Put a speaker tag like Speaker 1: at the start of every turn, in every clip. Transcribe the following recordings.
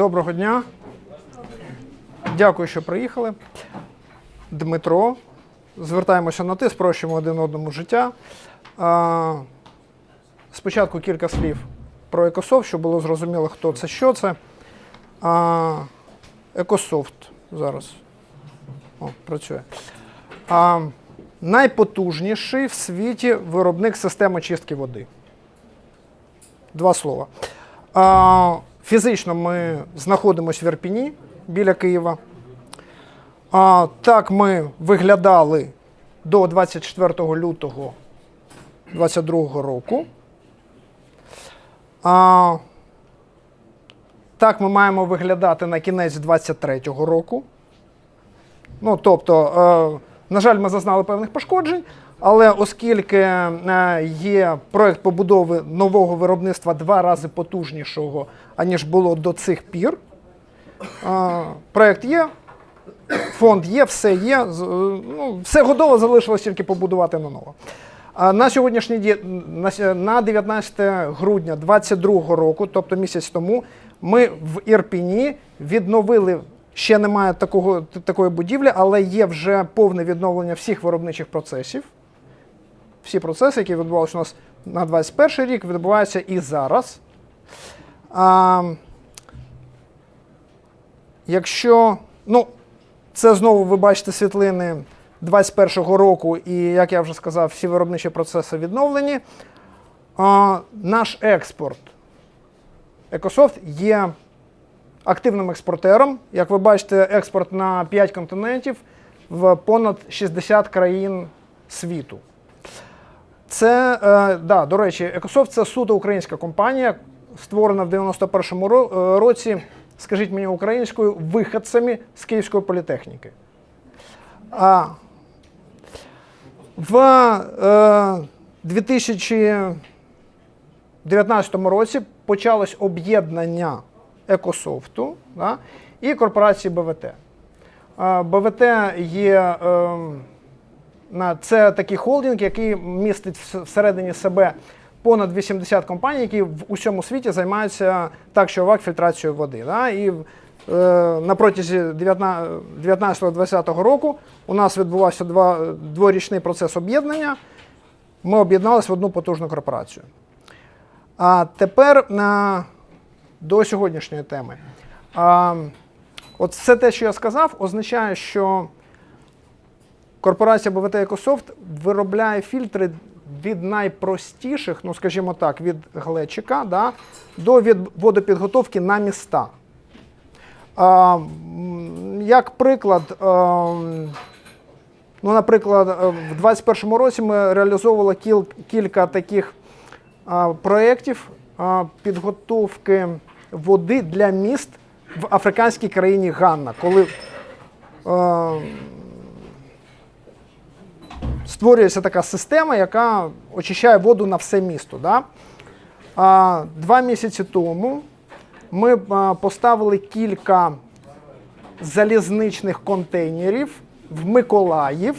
Speaker 1: Доброго дня. Дякую, що приїхали. Дмитро. Звертаємося на ти, спрощуємо один одному життя. Спочатку кілька слів про Екософт, щоб було зрозуміло, хто це, що це. Екософт зараз. О, працює. Найпотужніший в світі виробник систем очистки води. Два слова. Фізично ми знаходимося в Ірпіні біля Києва. А, так ми виглядали до 24 лютого 2022 року. А, так ми маємо виглядати на кінець 2023 року. Ну, тобто, е, на жаль, ми зазнали певних пошкоджень, але оскільки е, є проект побудови нового виробництва два рази потужнішого, аніж було до цих пір, е, проект є, фонд є, все є, е, ну, все готово, залишилось тільки побудувати на ново. А На сьогоднішній ді- на 19 грудня 2022 року, тобто місяць тому, ми в Ірпіні відновили. Ще немає такого, такої будівлі, але є вже повне відновлення всіх виробничих процесів. Всі процеси, які відбувалися у нас на 21 рік, відбуваються і зараз. А, якщо, ну, це знову ви бачите світлини 21-го року, і, як я вже сказав, всі виробничі процеси відновлені. А, наш експорт Екософт є активним експортером. Як ви бачите, експорт на 5 континентів в понад 60 країн світу. Це, е, да, до речі, Екософт це суто українська компанія, створена в 91-му е, році, скажіть мені українською, виходцями з Київської політехніки. А в е, 2019 році почалось об'єднання Екософту да, і корпорації БВТ. Е, БВТ є на- це такий холдинг, який містить всередині себе понад 80 компаній, які в усьому світі займаються так чи овак фільтрацією води. Да? І е, на протязі 19-20 року у нас відбувався два, дворічний процес об'єднання. Ми об'єдналися в одну потужну корпорацію. А тепер на, до сьогоднішньої теми. А, от все те, що я сказав, означає, що корпорація БВТ Екософт виробляє фільтри від найпростіших, ну скажімо так, від глечика да, до від водопідготовки на міста. А, як приклад, ем, ну, наприклад, е, в 2021 році ми реалізовували кіл, кілька таких а, проєктів а, підготовки води для міст в африканській країні Ганна, коли е, створюється така система, яка очищає воду на все місто. Да? А, два місяці тому ми поставили кілька залізничних контейнерів в Миколаїв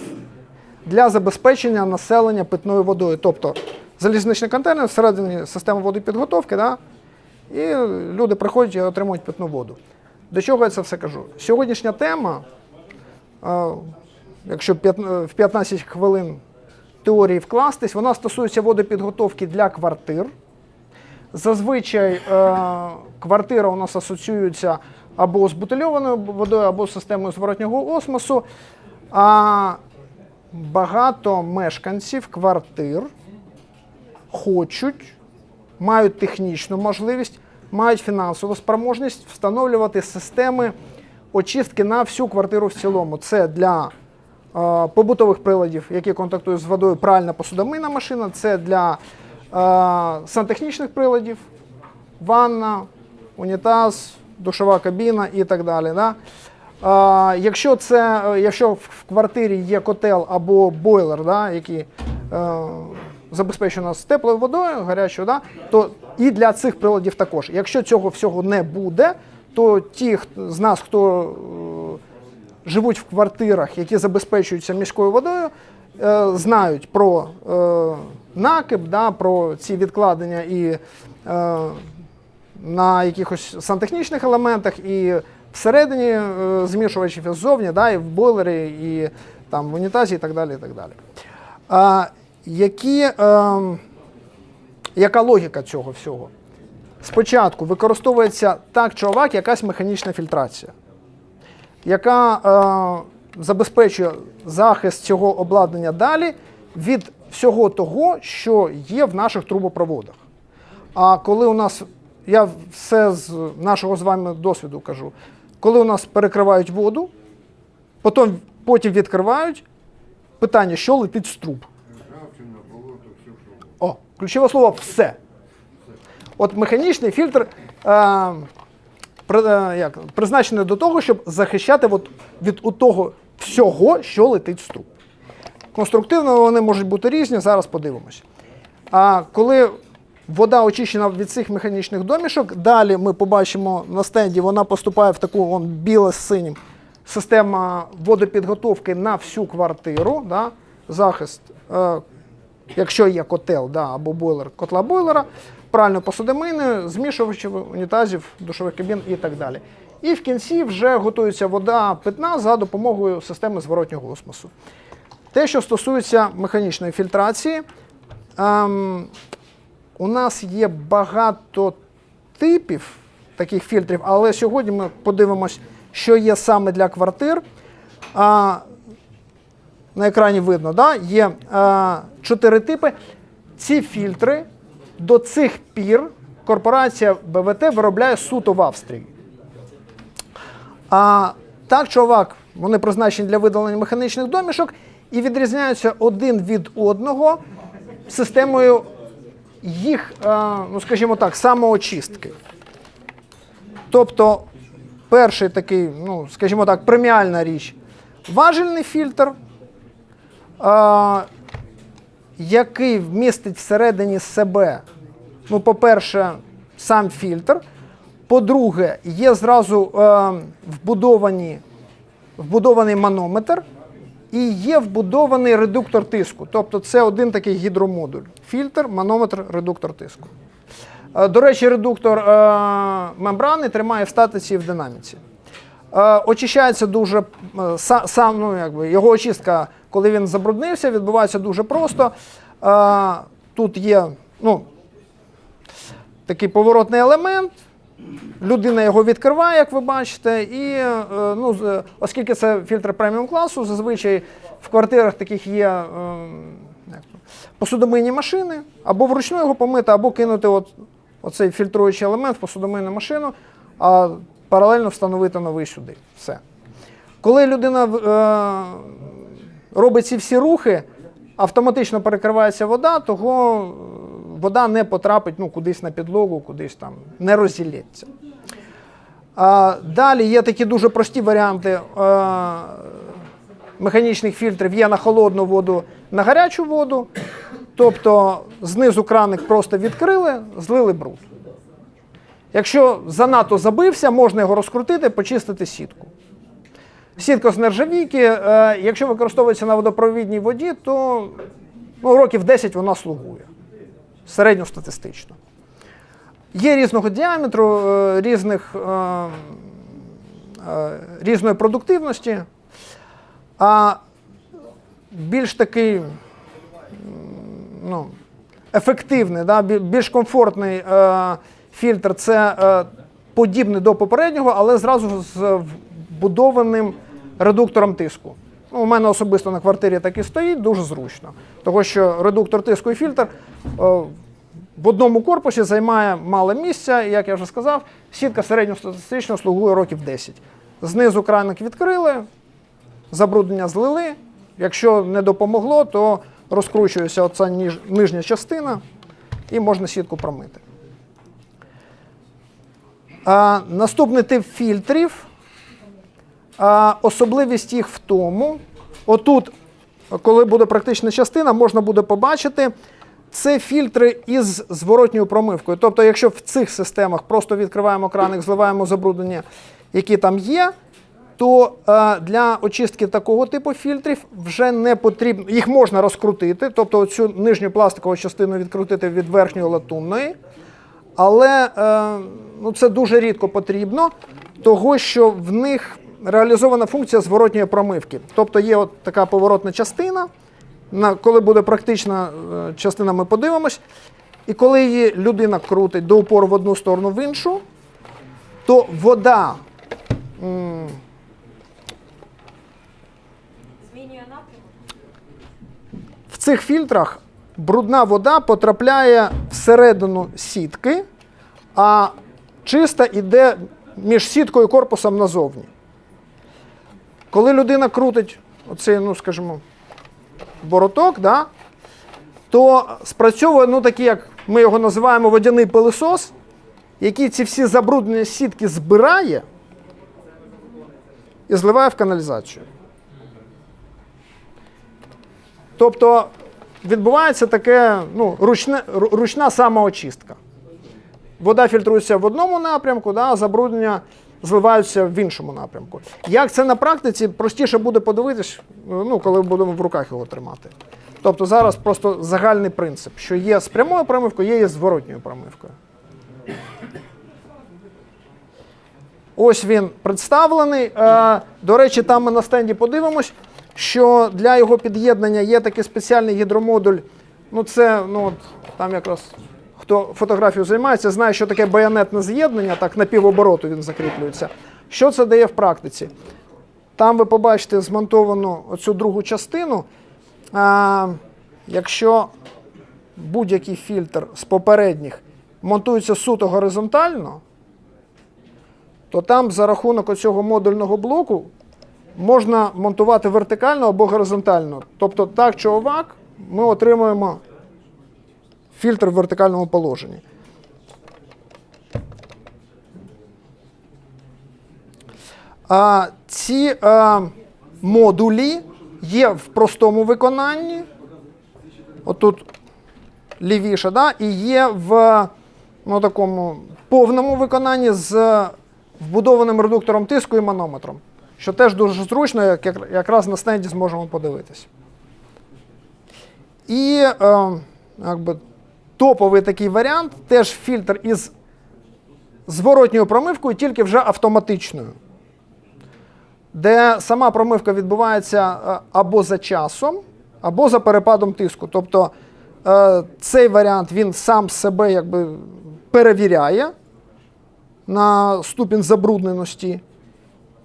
Speaker 1: для забезпечення населення питною водою. Тобто залізничний контейнер всередині системи водопідготовки, да? і люди приходять і отримують питну воду. До чого я це все кажу? Сьогоднішня тема, якщо в 15 хвилин теорії вкластись, вона стосується водопідготовки для квартир. Зазвичай е, квартира у нас асоціюється або з бутильованою водою, або з системою зворотнього осмосу. А багато мешканців квартир хочуть, мають технічну можливість, мають фінансову спроможність встановлювати системи очистки на всю квартиру в цілому. Це для побутових приладів, які контактують з водою, пральна посудомийна машина, це для сантехнічних приладів, ванна, унітаз, душова кабіна і так далі. Да? Якщо, це, якщо в квартирі є котел або бойлер, да, який е, забезпечує нас теплою водою, гарячою, да, то і для цих приладів також. Якщо цього всього не буде, то ті з нас, хто е, живуть в квартирах, які забезпечуються міською водою, е, знають про е, накип, да, про ці відкладення і е, на якихось сантехнічних елементах і всередині е, змішувачів, і ззовні, да, і в бойлері, і там в унітазі, і так далі. І так далі. А, які, ем, яка логіка цього всього? Спочатку використовується так чи овак якась механічна фільтрація, яка е, забезпечує захист цього обладнання далі від всього того, що є в наших трубопроводах. А коли у нас, я все з нашого з вами досвіду кажу, коли у нас перекривають воду, потім, потім відкривають, питання, що летить з труб. О, ключове слово все. От механічний фільтр е, як, призначений до того, щоб захищати от від того всього, що летить з труб. Конструктивно вони можуть бути різні, зараз подивимося. А коли вода очищена від цих механічних домішок, далі ми побачимо на стенді, вона поступає в таку біле з синім система водопідготовки на всю квартиру, да, захист, е, якщо є котел да, або бойлер котла бойлера, пральної посудомийної, змішувачів, унітазів, душових кабін і так далі. І в кінці вже готується вода питна за допомогою системи зворотнього осмосу. Те, що стосується механічної фільтрації, ем, у нас є багато типів таких фільтрів, але сьогодні ми подивимось, що є саме для квартир. А, на екрані видно, да? є а, чотири типи. Ці фільтри до цих пір корпорація БВТ виробляє суто в Австрії. А так чи овак, вони призначені для видалення механічних домішок і відрізняються один від одного системою їх, е, ну скажімо так, самоочистки. Тобто, перший такий, ну, скажімо так, преміальна річ важельний фільтр, який вмістить всередині себе, ну, по-перше, сам фільтр. По-друге, є зразу е, вбудовані, вбудований манометр і є вбудований редуктор тиску. Тобто це один такий гідромодуль. Фільтр, манометр, редуктор тиску. Е, До речі, редуктор е, мембрани тримає в статиці і в динаміці. Е, Очищається дуже е, сам, ну, якби, його очистка, коли він забруднився, відбувається дуже просто. Е, Тут є ну, такий поворотний елемент. Людина його відкриває, як ви бачите, і ну, оскільки це фільтр преміум класу, зазвичай в квартирах таких є посудомийні машини, або вручну його помити, або кинути от, оцей фільтруючий елемент в посудомийну машину, а паралельно встановити новий сюди. Все. Коли людина е, робить ці всі рухи, автоматично перекривається вода, того е, вода не потрапить ну, кудись на підлогу, кудись там не розділється. А, далі є такі дуже прості варіанти е, механічних фільтрів. Є на холодну воду, на гарячу воду. Тобто знизу краник просто відкрили, злили бруд. Якщо занадто забився, можна його розкрутити, почистити сітку. Сітка з нержавійки, е, якщо використовується на водопровідній воді, то ну, років 10 вона слугує. Середньостатистично. Є різного діаметру, е, різних, е, різної продуктивності. А більш такий ну, ефективний, да, більш комфортний фільтр це е, подібний до попереднього, але зразу з вбудованим редуктором тиску. Ну, у мене особисто на квартирі так і стоїть, дуже зручно. Тому що редуктор тиску і фільтр е, в одному корпусі займає мало місця, і, як я вже сказав, сітка середньостатистично слугує років 10. Знизу краник відкрили, забруднення злили. Якщо не допомогло, то розкручується оця нижня частина і можна сітку промити. А, наступний тип фільтрів. А, особливість їх в тому, отут, коли буде практична частина, можна буде побачити, це фільтри із зворотньою промивкою. Тобто, якщо в цих системах просто відкриваємо краник, зливаємо забруднення, які там є, то е, для очистки такого типу фільтрів вже не потрібно. Їх можна розкрутити, тобто цю нижню пластикову частину відкрутити від верхньої латунної. Але е, ну, це дуже рідко потрібно, того що в них реалізована функція зворотньої промивки. Тобто є от така поворотна частина. На, коли буде практична е, частина, ми подивимось. І коли її людина крутить до упору в одну сторону в іншу, то вода м,
Speaker 2: Змінює напрямок.
Speaker 1: в цих фільтрах брудна вода потрапляє всередину сітки, а чиста йде між сіткою і корпусом назовні. Коли людина крутить оцей, ну скажімо, бороток, да, то спрацьовує ну, такий, як ми його називаємо водяний пилисос, який ці всі забруднені сітки збирає і зливає в каналізацію. Тобто відбувається таке ну, ручне, ручна самоочистка. Вода фільтрується в одному напрямку, да, а забруднення зливаються в іншому напрямку. Як це на практиці, простіше буде подивитись, ну, коли будемо в руках його тримати. Тобто зараз просто загальний принцип, що є з прямою промивкою, є і з зворотньою промивкою. Ось він представлений. Е, До речі, там ми на стенді подивимось, що для його під'єднання є такий спеціальний гідромодуль. Ну, це ну, от, там якраз хто фотографією займається, знає, що таке байонетне з'єднання, так на півобороту він закріплюється. Що це дає в практиці? Там ви побачите змонтовану оцю другу частину. А, якщо будь-який фільтр з попередніх монтується суто горизонтально, то там за рахунок оцього модульного блоку можна монтувати вертикально або горизонтально. Тобто так чи овак ми отримуємо фільтр в вертикальному положенні. А, ці а, модулі є в простому виконанні. Отут лівіше, да? і є в ну, такому повному виконанні з вбудованим редуктором тиску і манометром, що теж дуже зручно, як, як, якраз на стенді зможемо подивитись. І е, якби, топовий такий варіант теж фільтр із зворотньою промивкою, тільки вже автоматичною, де сама промивка відбувається е, або за часом, або за перепадом тиску. Тобто е, цей варіант він сам себе якби перевіряє на ступінь забрудненості,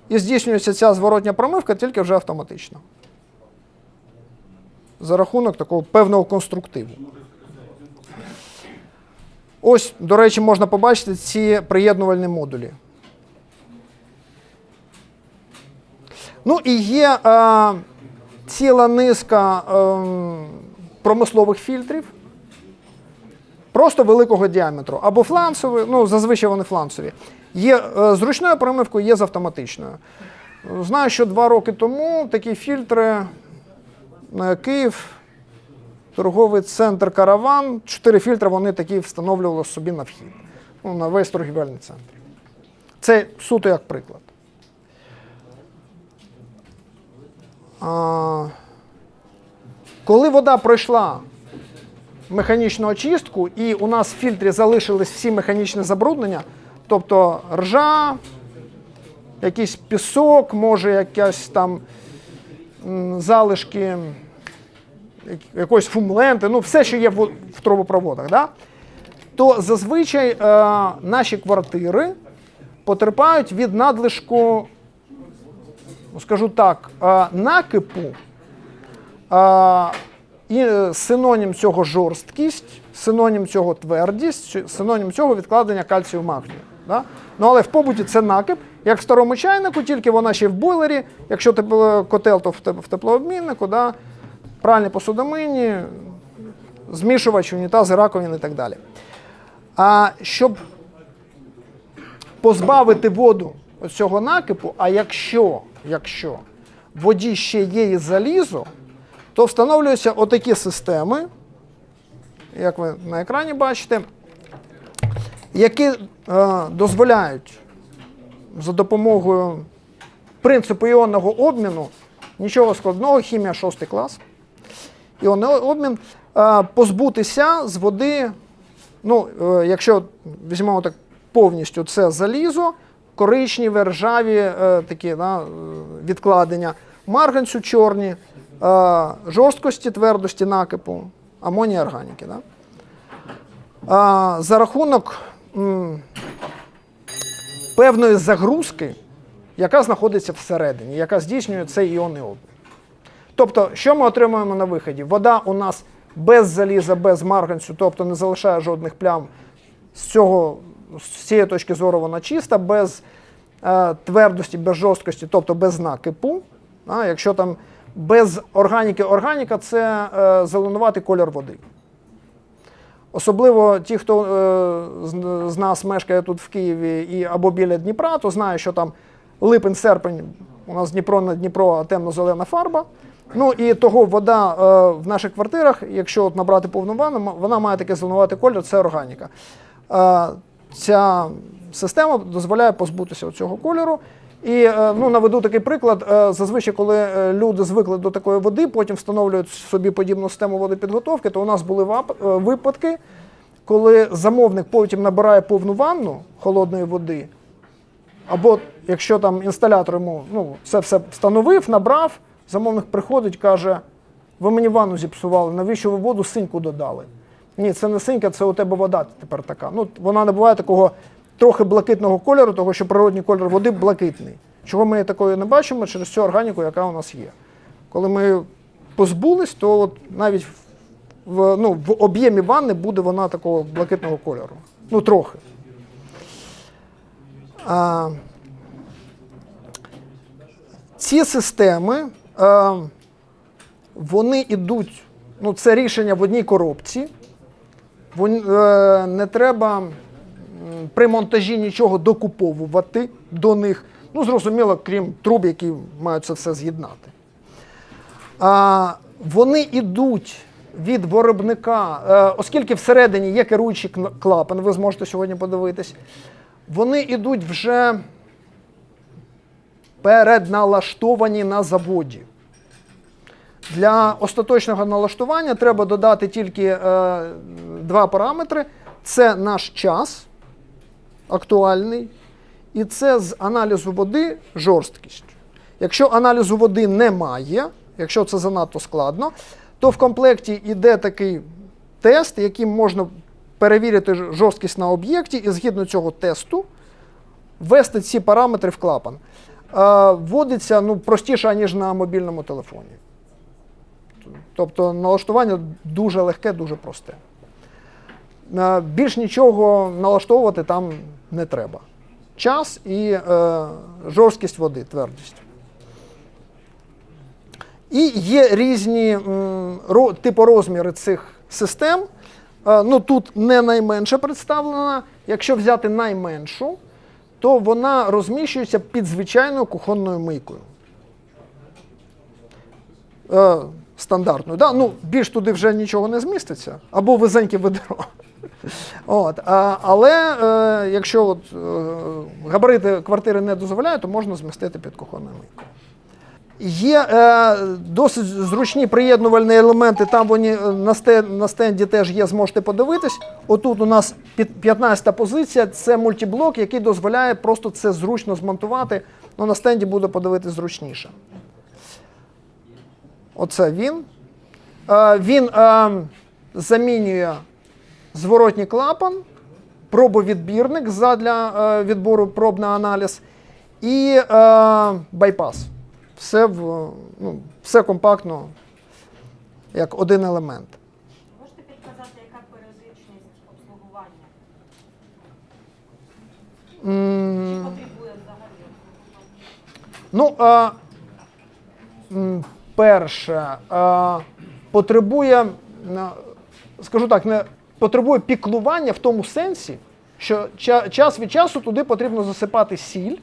Speaker 1: і здійснюється ця зворотня промивка тільки вже автоматично. За рахунок такого певного конструктиву. Ось, до речі, можна побачити ці приєднувальні модулі. Ну і є е, ціла низка е, промислових фільтрів, просто великого діаметру. Або фланцеві, ну зазвичай вони фланцеві. Є е, з ручною промивкою, є з автоматичною. Знаю, що два роки тому такі фільтри на Київ, торговий центр Караван. Чотири фільтри вони такі встановлювали собі на вхід. Ну, на весь торгівельний центр. Це суто як приклад. А, коли вода пройшла механічну очистку, і у нас в фільтрі залишились всі механічні забруднення, тобто ржа, якийсь пісок, може якась там залишки якоїсь фумленти, ну все, що є в, в трубопроводах, да? то зазвичай е, наші квартири потерпають від надлишку, ну, скажу так, е, накипу. Е, і синонім цього жорсткість, синонім цього твердість, синонім цього відкладення кальцію магнію. Да? Ну, але в побуті це накип, як в старому чайнику, тільки вона ще в бойлері. Якщо тепло- котел, то в теп- теплообміннику, да? пральні посудомийні, змішувач, унітази, раковини і так далі. А щоб позбавити воду цього накипу, а якщо, якщо в воді ще є і залізо, то встановлюються отакі системи, як ви на екрані бачите, які е, дозволяють за допомогою принципу іонного обміну, нічого складного, хімія 6 клас, іонний обмін, е, позбутися з води Ну, е, якщо візьмемо так повністю, це залізо, коричневі, ржаві такі да, відкладення, марганцю чорні, жорсткості, твердості накипу, амонія органіки. Да? За рахунок певної загрузки, яка знаходиться всередині, яка здійснює цей іонний обмін. Тобто, що ми отримуємо на виході? Вода у нас без заліза, без марганцю, тобто не залишає жодних плям. З цього, з цієї точки зору вона чиста, без е, твердості, без жорсткості, тобто без накипу. А, якщо там без органіки, органіка це е, зеленуватий колір води. Особливо ті, хто е, з, нас мешкає тут в Києві і або біля Дніпра, то знає, що там липень-серпень, у нас Дніпро на Дніпро темно-зелена фарба. Ну і того вода е, в наших квартирах, якщо от набрати повну ванну, вона має таке зеленуватий колір, це органіка. Е, ця система дозволяє позбутися цього кольору. І е, ну, наведу такий приклад. Е, Зазвичай, коли е, люди звикли до такої води, потім встановлюють собі подібну систему водопідготовки, то у нас були випадки, коли замовник потім набирає повну ванну холодної води, або якщо там інсталятор йому ну, це все встановив, набрав, замовник приходить, каже: ви мені ванну зіпсували, навіщо ви воду синьку додали? Ні, це не синька, це у тебе вода тепер така. Ну, вона не буває такого трохи блакитного кольору, того що природній кольор води блакитний. Чого ми такої не бачимо через цю органіку, яка у нас є. Коли ми позбулись, то от навіть в, ну, в об'ємі ванни буде вона такого блакитного кольору. Ну, трохи. А, ці системи, е, вони йдуть, ну, це рішення в одній коробці. Вон- е, не треба при монтажі нічого докуповувати до них. Ну, зрозуміло, крім труб, які мають це все з'єднати. А, вони йдуть від виробника, е, оскільки всередині є керуючий клапан, ви зможете сьогодні подивитись, вони йдуть вже передналаштовані на заводі. Для остаточного налаштування треба додати тільки е, два параметри: це наш час актуальний, і це з аналізу води жорсткість. Якщо аналізу води немає, якщо це занадто складно, то в комплекті йде такий тест, яким можна перевірити жорсткість на об'єкті, і згідно цього тесту ввести ці параметри в клапан. Вводиться ну, простіше, ніж на мобільному телефоні. Тобто налаштування дуже легке, дуже просте. Більш нічого налаштовувати там не треба. Час і е, жорсткість води, твердість. І є різні м, ро, типу цих систем. Е, ну, тут не найменша представлена. Якщо взяти найменшу, то вона розміщується під звичайною кухонною мийкою. Е, стандартною. Да? Ну, більш туди вже нічого не зміститься, або визеньке ведро. От, а, але е, якщо от, е, габарити квартири не дозволяють, то можна змістити під кухонною мийкою. Є е, досить зручні приєднувальні елементи, там вони е, на, сте, на стенді теж є, зможете подивитись. Отут у нас 15 позиція, це мультиблок, який дозволяє просто це зручно змонтувати. Ну, на стенді буде подивитись зручніше. Оце він. Е, він е, замінює зворотній клапан, пробовідбірник задля е, відбору проб на аналіз і е, байпас. Все, в, ну, все компактно, як один елемент.
Speaker 2: Можете підказати, яка періодичність обслугування? Чи потребує взагалі?
Speaker 1: Ну, а, м, перше, а, потребує, на- скажу так, не потребує піклування в тому сенсі, що час від часу туди потрібно засипати сіль.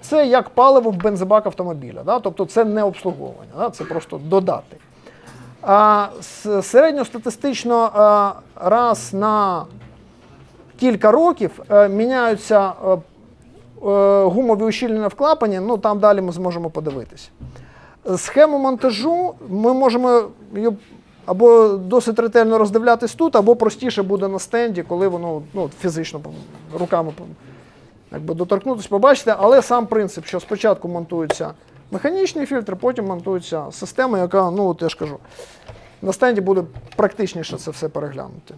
Speaker 1: Це як паливо в бензобак автомобіля. Да? Тобто це не обслуговування, да? це просто додати. А середньостатистично а, раз на кілька років е, міняються е, е, гумові ущільнення в клапані, ну там далі ми зможемо подивитися. Схему монтажу ми можемо або досить ретельно роздивлятись тут, або простіше буде на стенді, коли воно ну, фізично руками якби, доторкнутися, побачите. Але сам принцип, що спочатку монтується механічний фільтр, потім монтується система, яка, ну от я ж кажу, на стенді буде практичніше це все переглянути.